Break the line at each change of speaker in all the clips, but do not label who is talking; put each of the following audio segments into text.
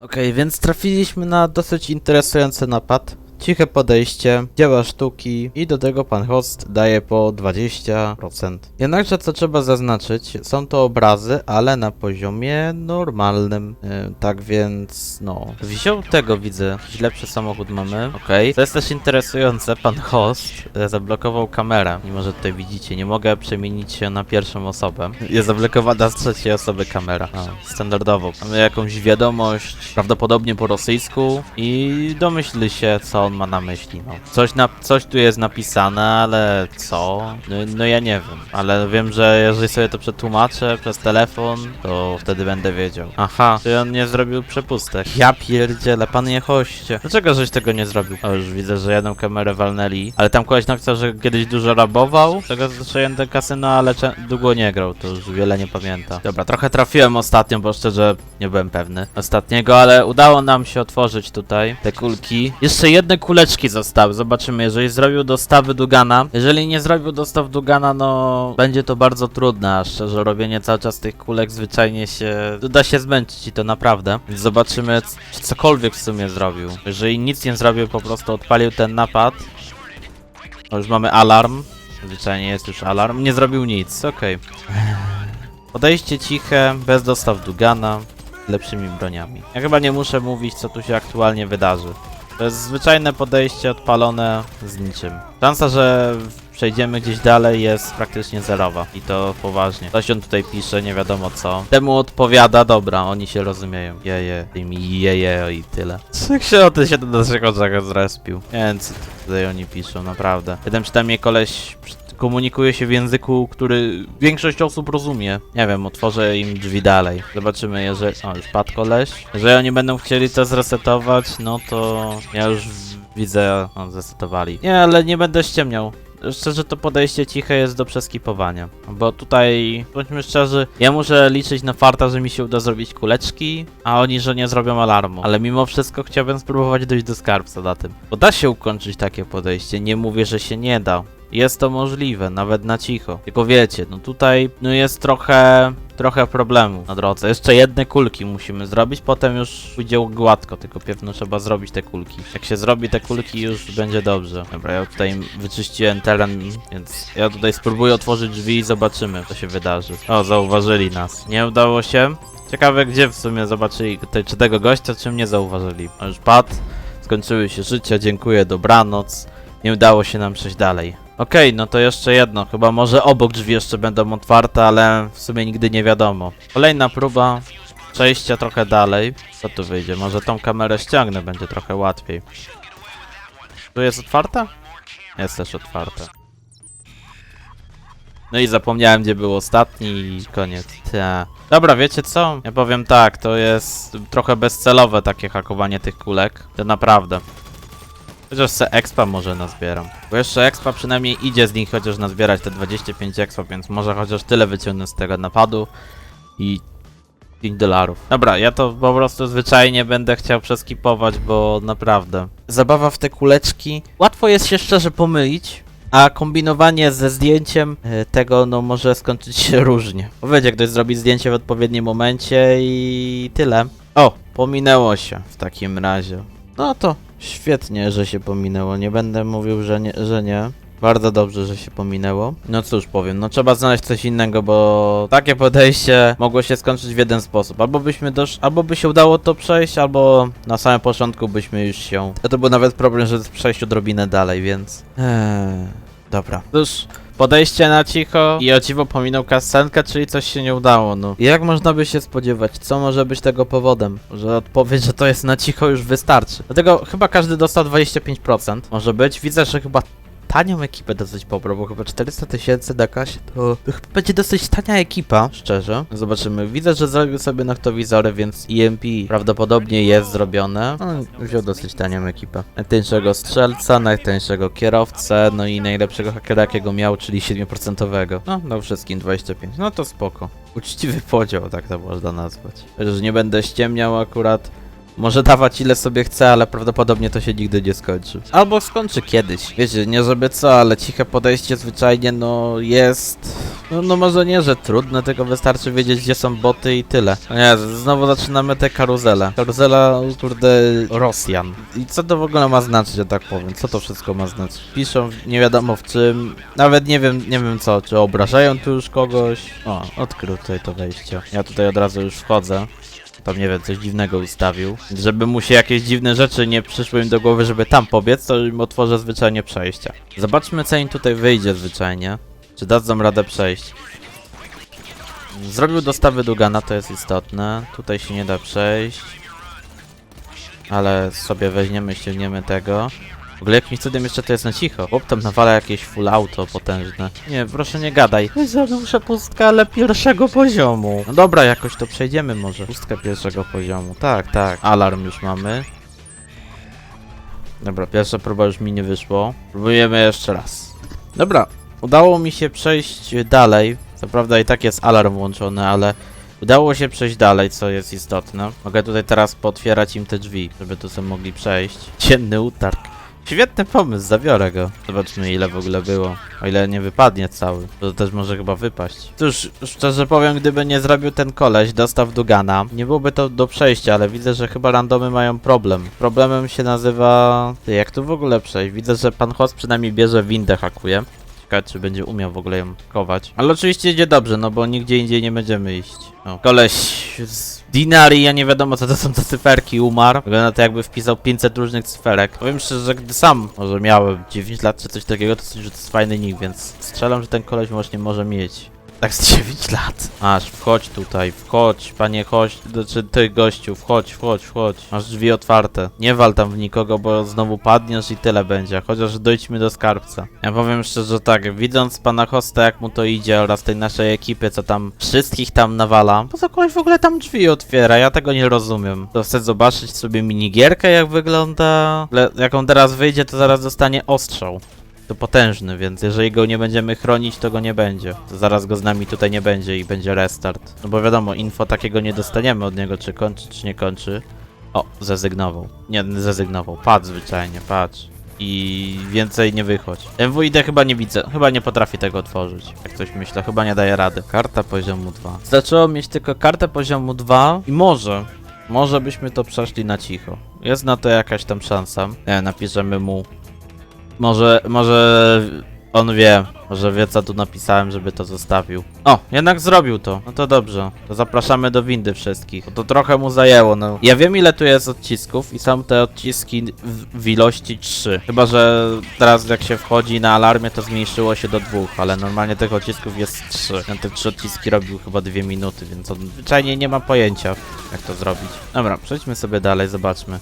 Okej, więc trafiliśmy na dosyć interesujący napad. Ciche podejście, dzieła sztuki i do tego pan host daje po 20%. Jednakże co trzeba zaznaczyć, są to obrazy, ale na poziomie normalnym. Yy, tak więc, no. Wziął tego widzę, lepszy samochód mamy. Okej. To jest też interesujące, pan host e, zablokował kamerę. Mimo, że tutaj widzicie, nie mogę przemienić się na pierwszą osobę. Jest zablokowana z trzeciej osoby kamera. A, standardowo. Mamy jakąś wiadomość, prawdopodobnie po rosyjsku i domyśl się, co on ma na myśli. No. Coś, na, coś tu jest napisane, ale co? No, no ja nie wiem, ale wiem, że jeżeli sobie to przetłumaczę przez telefon, to wtedy będę wiedział. Aha, czy on nie zrobił przepustek. Ja pierdzielę, pan je hoście. Dlaczego żeś tego nie zrobił? O, już widzę, że jedną kamerę walnęli. Ale tam koleś napisał, że kiedyś dużo rabował. Tego przejęte kasyno, ale długo nie grał, to już wiele nie pamięta. Dobra, trochę trafiłem ostatnio, bo szczerze nie byłem pewny ostatniego, ale udało nam się otworzyć tutaj te kulki. Jeszcze kuleczki zostały, zobaczymy, jeżeli zrobił dostawy Dugana. Jeżeli nie zrobił dostaw Dugana, no będzie to bardzo trudne, a szczerze robienie cały czas tych kulek zwyczajnie się... da się zmęczyć i to naprawdę. Zobaczymy, czy cokolwiek w sumie zrobił. Jeżeli nic nie zrobił, po prostu odpalił ten napad. O, już mamy alarm. Zwyczajnie jest już alarm. Nie zrobił nic, okej. Podejście ciche, bez dostaw Dugana, lepszymi broniami. Ja chyba nie muszę mówić, co tu się aktualnie wydarzy. To jest zwyczajne podejście odpalone z niczym. Szansa, że przejdziemy gdzieś dalej jest praktycznie zerowa. I to poważnie. Coś on tutaj pisze, nie wiadomo co. Temu odpowiada, dobra, oni się rozumieją. Jeje, tymi jeje i tyle. Jak się o tym się do naszego oczach zrespił. Więc tutaj oni piszą, naprawdę. Jeden przynajmniej koleś komunikuje się w języku, który większość osób rozumie. Nie wiem, otworzę im drzwi dalej. Zobaczymy, jeżeli... O, już padł koleś. Jeżeli oni będą chcieli to zresetować, no to ja już widzę, o, zresetowali. Nie, ale nie będę ściemniał. Szczerze to podejście ciche jest do przeskipowania. Bo tutaj, bądźmy szczerzy, ja muszę liczyć na farta, że mi się uda zrobić kuleczki, a oni, że nie zrobią alarmu. Ale mimo wszystko chciałbym spróbować dojść do skarbca na tym. Bo da się ukończyć takie podejście, nie mówię, że się nie da. Jest to możliwe, nawet na cicho. Tylko wiecie, no tutaj no jest trochę, trochę problemu na drodze. Jeszcze jedne kulki musimy zrobić, potem już pójdzie gładko, tylko pewno trzeba zrobić te kulki. Jak się zrobi te kulki, już będzie dobrze. Dobra, ja tutaj wyczyściłem teren, więc ja tutaj spróbuję otworzyć drzwi i zobaczymy, co się wydarzy. O, zauważyli nas. Nie udało się. Ciekawe, gdzie w sumie zobaczyli, te, czy tego gościa, czy mnie zauważyli. On już padł, skończyły się życia, dziękuję, dobranoc. Nie udało się nam przejść dalej. Okej, no to jeszcze jedno. Chyba może obok drzwi jeszcze będą otwarte, ale w sumie nigdy nie wiadomo. Kolejna próba przejścia trochę dalej. Co tu wyjdzie? Może tą kamerę ściągnę, będzie trochę łatwiej. Tu jest otwarta? Jest też otwarte. No i zapomniałem, gdzie był ostatni i koniec. Ta. Dobra, wiecie co? Ja powiem tak, to jest trochę bezcelowe takie hakowanie tych kulek. To naprawdę. Chociaż se expa może nazbieram. Bo jeszcze expa przynajmniej idzie z nich chociaż nazbierać te 25 expa, więc może chociaż tyle wyciągnę z tego napadu. I 5 dolarów. Dobra, ja to po prostu zwyczajnie będę chciał przeskipować, bo naprawdę. Zabawa w te kuleczki. Łatwo jest się szczerze pomylić. A kombinowanie ze zdjęciem e, tego no może skończyć się różnie. Bo wiecie, ktoś zrobi zdjęcie w odpowiednim momencie i tyle. O, pominęło się w takim razie. No to świetnie, że się pominęło. Nie będę mówił, że nie, że nie. Bardzo dobrze, że się pominęło. No cóż powiem, no trzeba znaleźć coś innego, bo takie podejście mogło się skończyć w jeden sposób. Albo byśmy dosz... albo by się udało to przejść, albo na samym początku byśmy już się... To był nawet problem, żeby przejść odrobinę dalej, więc... Eee, dobra. Cóż, podejście na cicho i o dziwo pominął kasenkę, czyli coś się nie udało, no. Jak można by się spodziewać? Co może być tego powodem? Że odpowiedź, że to jest na cicho już wystarczy. Dlatego chyba każdy dostał 25%. Może być. Widzę, że chyba tanią ekipę dosyć pobrał, bo chyba 400 tysięcy na kasie to, to chyba będzie dosyć tania ekipa, szczerze. Zobaczymy. Widzę, że zrobił sobie noktowizory, więc EMP prawdopodobnie jest zrobione. No, wziął dosyć tanią ekipę. Najtańszego strzelca, najtańszego kierowcę, no i najlepszego hakera jakiego miał, czyli 7%. No, no wszystkim 25. No to spoko. Uczciwy podział, tak to można nazwać. Chociaż nie będę ściemniał akurat. Może dawać ile sobie chce, ale prawdopodobnie to się nigdy nie skończy. Albo skończy kiedyś. Wiecie, nie żeby co, ale ciche podejście zwyczajnie no jest... No, no może nie, że trudne, tylko wystarczy wiedzieć gdzie są boty i tyle. No nie, znowu zaczynamy te karuzele. Karuzela, kurde, Rosjan. I co to w ogóle ma znaczyć, że tak powiem? Co to wszystko ma znaczyć? Piszą nie wiadomo w czym. Nawet nie wiem, nie wiem co, czy obrażają tu już kogoś. O, odkrył tutaj to wejście. Ja tutaj od razu już wchodzę. Tam nie wiem, coś dziwnego ustawił. Żeby mu się jakieś dziwne rzeczy nie przyszły im do głowy, żeby tam pobiec, to im otworzę zwyczajnie przejścia. Zobaczmy, co im tutaj wyjdzie zwyczajnie. Czy dadzą radę przejść. Zrobił dostawy Dugana, to jest istotne. Tutaj się nie da przejść. Ale sobie weźmiemy, ściągniemy tego. W ogóle jakimś cudem jeszcze to jest na cicho. Chłop tam nawala jakieś full auto potężne. Nie, proszę nie gadaj. Muszę pustkę, ale pierwszego poziomu. No dobra, jakoś to przejdziemy może. Pustkę pierwszego poziomu. Tak, tak. Alarm już mamy. Dobra, pierwsza próba już mi nie wyszło. Próbujemy jeszcze raz. Dobra, udało mi się przejść dalej. Co prawda i tak jest alarm włączony, ale udało się przejść dalej, co jest istotne. Mogę tutaj teraz potwierać im te drzwi, żeby tu sobie mogli przejść. Cienny utarg. Świetny pomysł, zabiorę go. Zobaczmy ile w ogóle było. O ile nie wypadnie cały. To też może chyba wypaść. Cóż, szczerze powiem, gdyby nie zrobił ten koleś, dostaw Dugana, nie byłoby to do przejścia, ale widzę, że chyba randomy mają problem. Problemem się nazywa... Ty, jak tu w ogóle przejść? Widzę, że pan Host przynajmniej bierze windę, hakuje. Czy będzie umiał w ogóle ją kować. Ale oczywiście idzie dobrze, no bo nigdzie indziej nie będziemy iść. O, koleś z Dinari, ja nie wiadomo co to są za cyferki, umarł. Wygląda to jakby wpisał 500 różnych cyferek. Powiem szczerze, że gdy sam może miałem 9 lat czy coś takiego, to coś, że to jest fajny nick, więc strzelam, że ten koleś właśnie może mieć. Tak z 9 lat. Aż, wchodź tutaj, wchodź, panie chodź, znaczy ty gościu, wchodź, wchodź, wchodź. Masz drzwi otwarte. Nie wal tam w nikogo, bo znowu padniesz i tyle będzie. Chociaż dojdźmy do skarbca. Ja powiem szczerze tak, widząc pana Hosta jak mu to idzie oraz tej naszej ekipy, co tam wszystkich tam nawala, po co koleś w ogóle tam drzwi otwiera? Ja tego nie rozumiem. To chcę zobaczyć sobie minigierkę jak wygląda. Le jak on teraz wyjdzie, to zaraz dostanie ostrzał to potężny, więc jeżeli go nie będziemy chronić, to go nie będzie. To zaraz go z nami tutaj nie będzie i będzie restart. No bo wiadomo, info takiego nie dostaniemy od niego, czy kończy, czy nie kończy. O, zrezygnował. Nie, zrezygnował. Padł zwyczajnie, patrz. I więcej nie wychodź. MWID chyba nie widzę, chyba nie potrafi tego otworzyć. Jak coś myślę, chyba nie daje rady. Karta poziomu 2. Zaczęło mieć tylko kartę poziomu 2 i może, może byśmy to przeszli na cicho. Jest na to jakaś tam szansa. Nie, napiszemy mu może, może on wie, może wie co tu napisałem, żeby to zostawił. O, jednak zrobił to. No to dobrze. To zapraszamy do windy wszystkich. Bo to trochę mu zajęło, no. Ja wiem ile tu jest odcisków i są te odciski w, w ilości 3. Chyba, że teraz jak się wchodzi na alarmie to zmniejszyło się do dwóch, ale normalnie tych odcisków jest 3. Ja te trzy odciski robił chyba dwie minuty, więc on zwyczajnie nie ma pojęcia jak to zrobić. Dobra, przejdźmy sobie dalej, zobaczmy.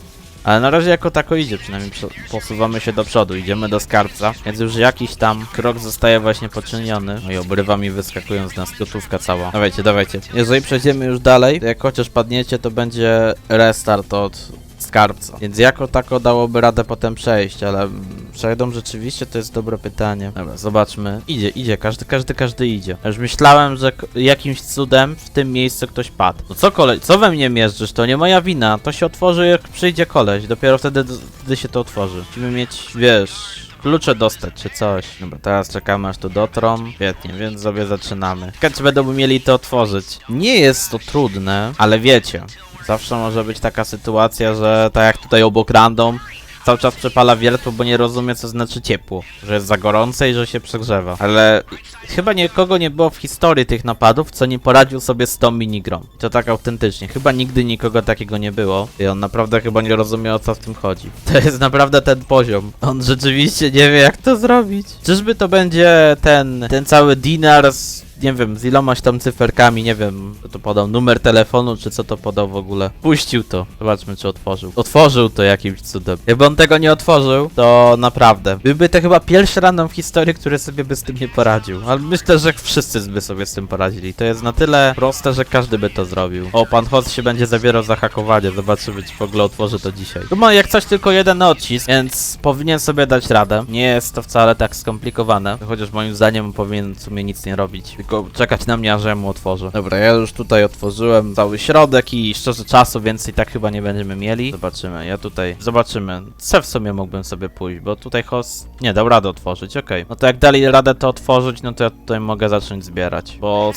Ale na razie jako tako idzie, przynajmniej posuwamy się do przodu, idziemy do skarbca, więc już jakiś tam krok zostaje właśnie poczyniony. No i obrywa mi wyskakują z nas gotówka cała. Dawajcie, dawajcie. Jeżeli przejdziemy już dalej, jak chociaż padniecie, to będzie restart od skarbca. Więc jako tako dałoby radę potem przejść, ale przejdą rzeczywiście, to jest dobre pytanie. Dobra, zobaczmy. Idzie, idzie, każdy, każdy, każdy idzie. Ja Już myślałem, że jakimś cudem w tym miejscu ktoś padł. No co kolej, co we mnie mierzysz? To nie moja wina. To się otworzy jak przyjdzie koleś. Dopiero wtedy, wtedy się to otworzy. Musimy mieć, wiesz, klucze dostać czy coś. Dobra, teraz czekamy aż tu dotrą. Świetnie, więc sobie zaczynamy. Ciekawe, czy będą mieli to otworzyć. Nie jest to trudne, ale wiecie, zawsze może być taka sytuacja, że tak jak tutaj obok random, cały czas przepala wiertło, bo nie rozumie co znaczy ciepło. Że jest za gorące i że się przegrzewa. Ale chyba nikogo nie było w historii tych napadów, co nie poradził sobie z tą minigrą. I To tak autentycznie. Chyba nigdy nikogo takiego nie było. I on naprawdę chyba nie rozumie o co w tym chodzi. To jest naprawdę ten poziom. On rzeczywiście nie wie jak to zrobić. Czyżby to będzie ten, ten cały dinar z nie wiem, z ilomaś tam cyferkami, nie wiem, to podał, numer telefonu, czy co to podał w ogóle. Puścił to. Zobaczmy, czy otworzył. Otworzył to jakimś cudem. Jakby on tego nie otworzył, to naprawdę. Byłby to chyba pierwszy random w historii, który sobie by z tym nie poradził. Ale myślę, że wszyscy by sobie z tym poradzili. To jest na tyle proste, że każdy by to zrobił. O, pan Host się będzie zabierał za hakowanie. Zobaczymy, czy w ogóle otworzy to dzisiaj. Tu ma jak coś tylko jeden odcisk, więc powinien sobie dać radę. Nie jest to wcale tak skomplikowane. Chociaż moim zdaniem powinien w sumie nic nie robić. Tylko czekać na mnie, aż ja mu otworzę. Dobra, ja już tutaj otworzyłem cały środek i szczerze czasu więcej tak chyba nie będziemy mieli. Zobaczymy, ja tutaj, zobaczymy. Co w sumie mógłbym sobie pójść, bo tutaj host nie dał rady otworzyć, okej. No to jak dali radę to otworzyć, no to ja tutaj mogę zacząć zbierać, bo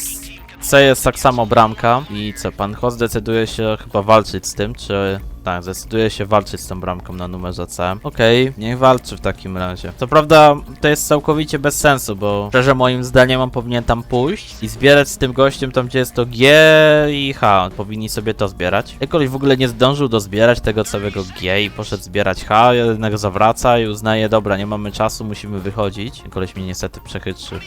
C jest tak samo bramka i co, pan host decyduje się chyba walczyć z tym, czy... Tak, zdecyduje się walczyć z tą bramką na numerze C. Okej, niech walczy w takim razie. Co prawda, to jest całkowicie bez sensu, bo szczerze moim zdaniem on powinien tam pójść i zbierać z tym gościem tam, gdzie jest to G i H. Powinni sobie to zbierać. Jak koleś w ogóle nie zdążył dozbierać tego całego G i poszedł zbierać H, jednak zawraca i uznaje, dobra, nie mamy czasu, musimy wychodzić. Koleś mnie niestety przechytrzy.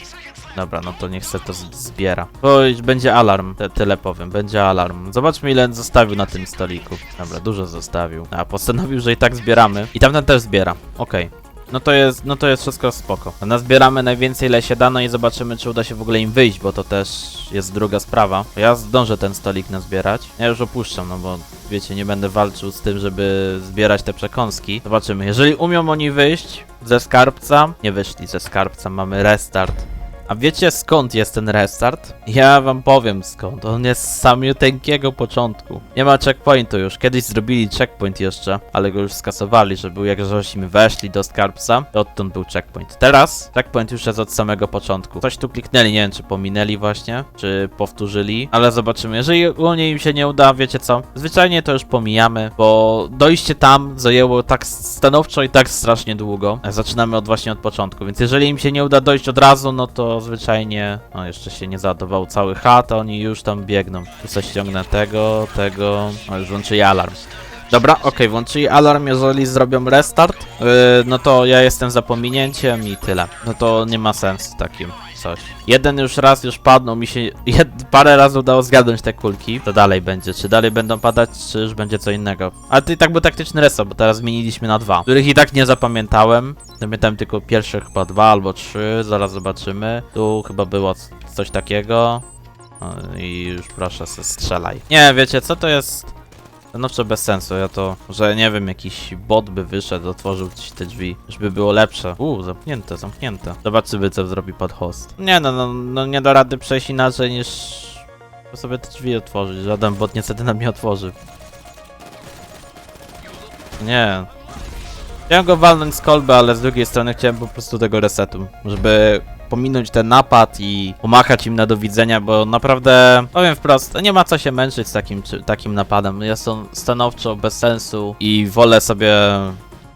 Dobra, no to niech se to zbiera. Bo będzie alarm, te, tyle powiem, będzie alarm. Zobaczmy ile zostawił na tym stoliku. Dobra, dużo zostawił. A postanowił, że i tak zbieramy. I tamten też zbiera. Okej. No to jest, no to jest wszystko spoko. Nazbieramy najwięcej ile się da, no i zobaczymy czy uda się w ogóle im wyjść, bo to też jest druga sprawa. Ja zdążę ten stolik nazbierać. Ja już opuszczam, no bo wiecie, nie będę walczył z tym, żeby zbierać te przekąski. Zobaczymy. Jeżeli umią oni wyjść ze skarbca, nie wyszli ze skarbca, mamy restart. A wiecie skąd jest ten restart? Ja wam powiem skąd. On jest z samiuteńkiego początku. Nie ma checkpointu już. Kiedyś zrobili checkpoint jeszcze, ale go już skasowali, że był jak żeśmy weszli do skarbca, to odtąd był checkpoint. Teraz checkpoint już jest od samego początku. Coś tu kliknęli, nie wiem czy pominęli właśnie, czy powtórzyli, ale zobaczymy. Jeżeli ogólnie im się nie uda, wiecie co? Zwyczajnie to już pomijamy, bo dojście tam zajęło tak stanowczo i tak strasznie długo. Zaczynamy od właśnie od początku, więc jeżeli im się nie uda dojść od razu, no to zwyczajnie, no jeszcze się nie załadował cały chat, a oni już tam biegną. Tu sobie ściągnę tego, tego, o już włączyli alarm. Dobra, okej, włączyli alarm, jeżeli zrobią restart, yy, no to ja jestem za pominięciem i tyle. No to nie ma sensu takim coś. Jeden już raz już padł, mi się jed, parę razy udało zgadnąć te kulki. To dalej będzie, czy dalej będą padać, czy już będzie co innego. Ale to i tak był taktyczny reset, bo teraz zmieniliśmy na dwa, których i tak nie zapamiętałem. Pamiętałem tylko pierwsze chyba dwa albo trzy, zaraz zobaczymy. Tu chyba było coś takiego. I już proszę, se strzelaj. Nie, wiecie, co to jest? Stanowczo bez sensu, ja to, że nie wiem, jakiś bot by wyszedł, otworzył ci te drzwi, żeby było lepsze. Uuu, zamknięte, zamknięte. Zobaczymy, co zrobi pod host. Nie no, no, no nie da rady przejść inaczej niż sobie te drzwi otworzyć. Żaden bot niestety nam nie otworzy. Nie. Chciałem go walnąć z kolby, ale z drugiej strony chciałem po prostu tego resetu, żeby pominąć ten napad i pomachać im na do widzenia, bo naprawdę, powiem wprost, nie ma co się męczyć z takim, czy, takim napadem. Jest on stanowczo bez sensu i wolę sobie,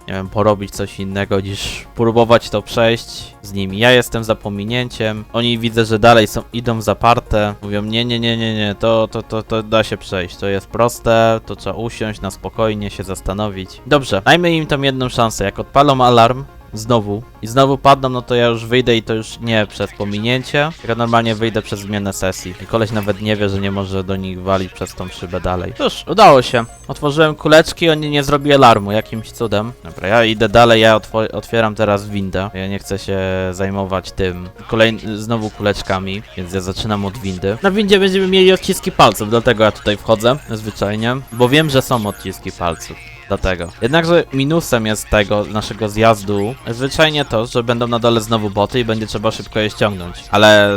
nie wiem, porobić coś innego niż próbować to przejść z nimi. Ja jestem za pominięciem, oni widzę, że dalej są, idą zaparte, mówią nie, nie, nie, nie, nie, to, to, to, to da się przejść, to jest proste, to trzeba usiąść na spokojnie, się zastanowić. Dobrze, dajmy im tam jedną szansę, jak odpalą alarm, znowu i znowu padną, no to ja już wyjdę i to już nie przez pominięcie, tylko normalnie wyjdę przez zmianę sesji. I koleś nawet nie wie, że nie może do nich walić przez tą szybę dalej. Cóż, udało się. Otworzyłem kuleczki, oni nie zrobili alarmu, jakimś cudem. Dobra, ja idę dalej, ja otwieram teraz windę. Ja nie chcę się zajmować tym kolejny znowu kuleczkami, więc ja zaczynam od windy. Na windzie będziemy mieli odciski palców, dlatego ja tutaj wchodzę, zwyczajnie, bo wiem, że są odciski palców. Dlatego. Jednakże minusem jest tego naszego zjazdu zwyczajnie to, że będą na dole znowu boty i będzie trzeba szybko je ściągnąć. Ale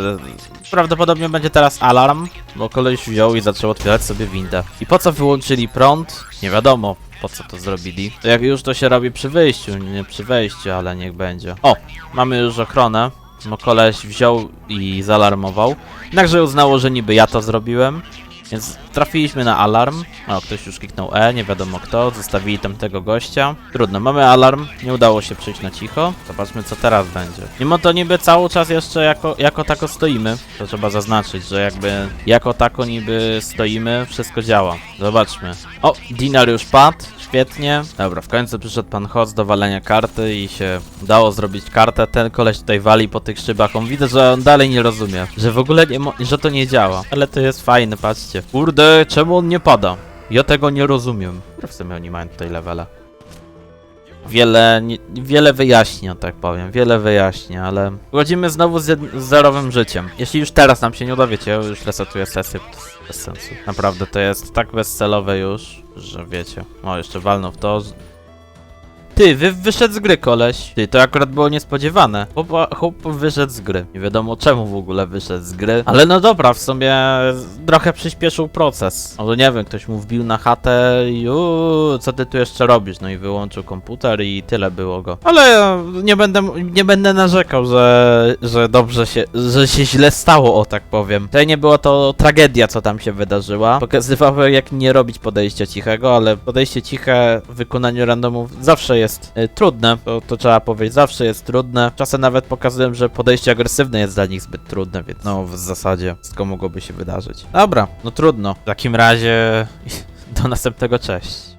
prawdopodobnie będzie teraz alarm, bo koleś wziął i zaczął otwierać sobie windę. I po co wyłączyli prąd? Nie wiadomo. Po co to zrobili? To jak już to się robi przy wyjściu, nie przy wejściu, ale niech będzie. O, mamy już ochronę. No koleś wziął i zaalarmował. Jednakże uznało, że niby ja to zrobiłem. Więc trafiliśmy na alarm. O, ktoś już kliknął E, nie wiadomo kto. Zostawili tam tego gościa. Trudno, mamy alarm. Nie udało się przyjść na cicho. Zobaczmy, co teraz będzie. Mimo to niby cały czas jeszcze jako, jako tako stoimy. To trzeba zaznaczyć, że jakby jako tako niby stoimy, wszystko działa. Zobaczmy. O, dinar już padł. Świetnie. Dobra, w końcu przyszedł pan host do walenia karty i się udało zrobić kartę. Ten koleś tutaj wali po tych szybach. On widzę, że on dalej nie rozumie. Że w ogóle nie że to nie działa. Ale to jest fajne, patrzcie. Kurde, czemu on nie pada? Ja tego nie rozumiem. W sumie oni mają tutaj levele. Wiele, nie, wiele wyjaśnia, tak powiem, wiele wyjaśnia, ale wchodzimy znowu z, z zerowym życiem. Jeśli już teraz nam się nie uda, wiecie, już resetuję sesję, to jest bez sensu. Naprawdę, to jest tak bezcelowe już, że wiecie. O, jeszcze walną w to. Ty, wy wyszedł z gry koleś. Ty, to akurat było niespodziewane. Chłop, chłop wyszedł z gry. Nie wiadomo czemu w ogóle wyszedł z gry. Ale no dobra, w sumie trochę przyspieszył proces. No to nie wiem, ktoś mu wbił na chatę i co ty tu jeszcze robisz? No i wyłączył komputer i tyle było go. Ale nie będę, nie będę narzekał, że, że dobrze się, że się źle stało, o tak powiem. To nie było to tragedia, co tam się wydarzyła. Pokazywało jak nie robić podejścia cichego, ale podejście ciche w wykonaniu randomów zawsze jest y, trudne. To, to trzeba powiedzieć, zawsze jest trudne. Czasem nawet pokazują, że podejście agresywne jest dla nich zbyt trudne, więc no w zasadzie wszystko mogłoby się wydarzyć. Dobra, no trudno. W takim razie do następnego, cześć.